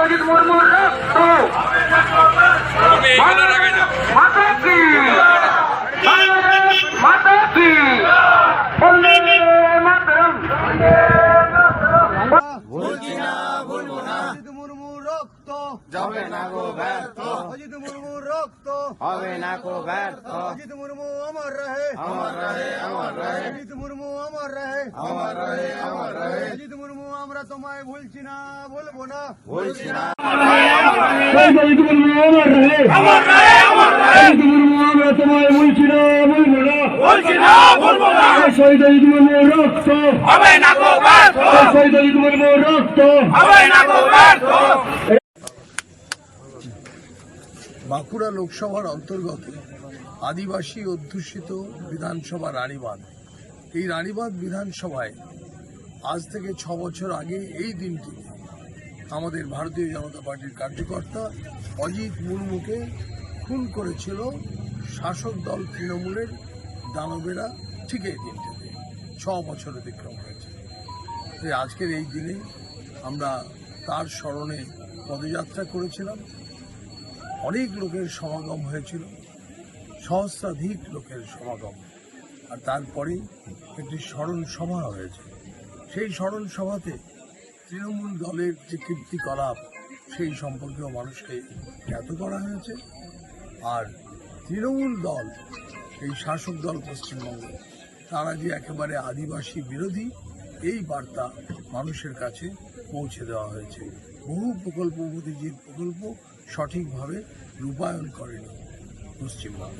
অজিত মুর্মুর রক্ত তুমি এইখানে রাখে যাও মাতা কি ভারত মাতা কি বন্দে মাতরম অজিত মুর্মু রক্ত যাবে না গো ব্যর্থ অজিত মুর্মু রক্ত হবে না গো ব্যর্থ অজিত মুর্মু অমর রহে আমার রহে আমার রহে অজিত মুর্মু অমর রহে আমার রহে আমার রহে অজিত মুর্মু আমরা তোমায় ভুলছি না বলব না। বলছি না। অজিত মুর্মু আমার রহে আমার রহে আমার রহে অজিত মুর্মু আমরা তোমায় বলছি না বলব না। বলছি না বলব না শহীদ রক্ত হবে না গো শহীদ রক্ত হবে না গো বাঁকুড়া লোকসভার অন্তর্গত আদিবাসী অধ্যুষিত বিধানসভা রানীবাঁধ। এই রানীবাঁধ বিধানসভায় আজ থেকে ছ বছর আগে এই দিনটি আমাদের ভারতীয় জনতা পার্টির কার্যকর্তা অজিত মুর্মুকে খুন করেছিল শাসক দল তৃণমূলের দানবেরা ঠিক এই দিনটিতে। ছ বছর অতিক্রম হয়েছে। তাই আজকের এই দিনে আমরা তার স্মরণে পদযাত্রা করেছিলাম। অনেক লোকের সমাগম হয়েছিল, সহস্রাধিক লোকের সমাগম। আর তারপরে একটি স্মরণ সভা হয়েছে। সেই স্মরণ সভাতে তৃণমূল দলের যে কীর্তিকলাপ, সেই সম্পর্কেও মানুষকে জ্ঞাত করা হয়েছে। আর তৃণমূল দল, এই শাসক দল পশ্চিমবঙ্গ, তারা যে একেবারে আদিবাসী বিরোধী, এই বার্তা মানুষের কাছে পৌঁছে দেওয়া হয়েছে। বহু প্রকল্প মোদীজির প্রকল্প সঠিকভাবে রূপায়ণ করেনি পশ্চিমবঙ্গ।